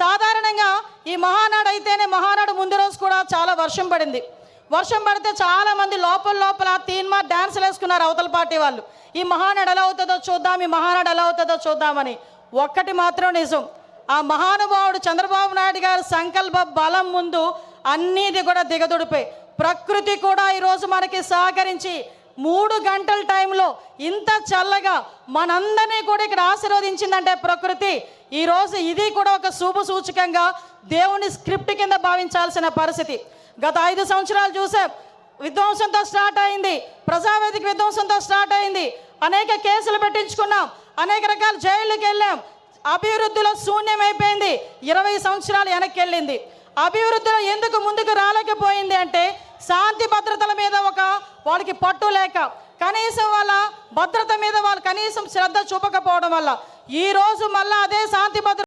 సాధారణంగా ఈ మహానాడు అయితేనే మహానాడు ముందు రోజు కూడా చాలా వర్షం పడింది. వర్షం పడితే చాలా మంది లోపల లోపల తీన్మా డ్యాన్సులు వేసుకున్నారు అవతల పార్టీ వాళ్ళు. ఈ మహానాడు ఎలా అవుతుందో చూద్దాం ఈ మహానాడు ఎలా అవుతుందో చూద్దామని. ఒక్కటి మాత్రం నిజం. ఆ మహానుభావుడు చంద్రబాబు నాయుడు గారి సంకల్ప బలం ముందు అన్నీది కూడా దిగదుడిపోయి ప్రకృతి కూడా ఈరోజు మనకి సహకరించి మూడు గంటల టైంలో ఇంత చల్లగా మనందరినీ కూడా ఇక్కడ ఆశీర్వదించిందంటే ప్రకృతి. ఈరోజు ఇది కూడా ఒక శుభ సూచకంగా దేవుని స్క్రిప్ట్ కింద భావించాల్సిన పరిస్థితి. గత ఐదు సంవత్సరాలు చూసాం విధ్వంసంతో స్టార్ట్ అయింది. ప్రజావేదిక విధ్వంసంతో స్టార్ట్ అయింది. అనేక కేసులు పెట్టించుకున్నాం అనేక రకాల జైళ్ళకి వెళ్ళాం. అభివృద్ధిలో శూన్యమైపోయింది ఇరవై సంవత్సరాలు వెనక్కి వెళ్ళింది. అభివృద్ధిలో ఎందుకు ముందుకు రాలేకపోయింది అంటే శాంతి భద్రతల మీద ఒక వాళ్ళకి పట్టు లేక కనీసం వాళ్ళ భద్రత మీద వాళ్ళు కనీసం శ్రద్ధ చూపకపోవడం వల్ల ఈ రోజు మళ్ళా అదే శాంతి భద్రత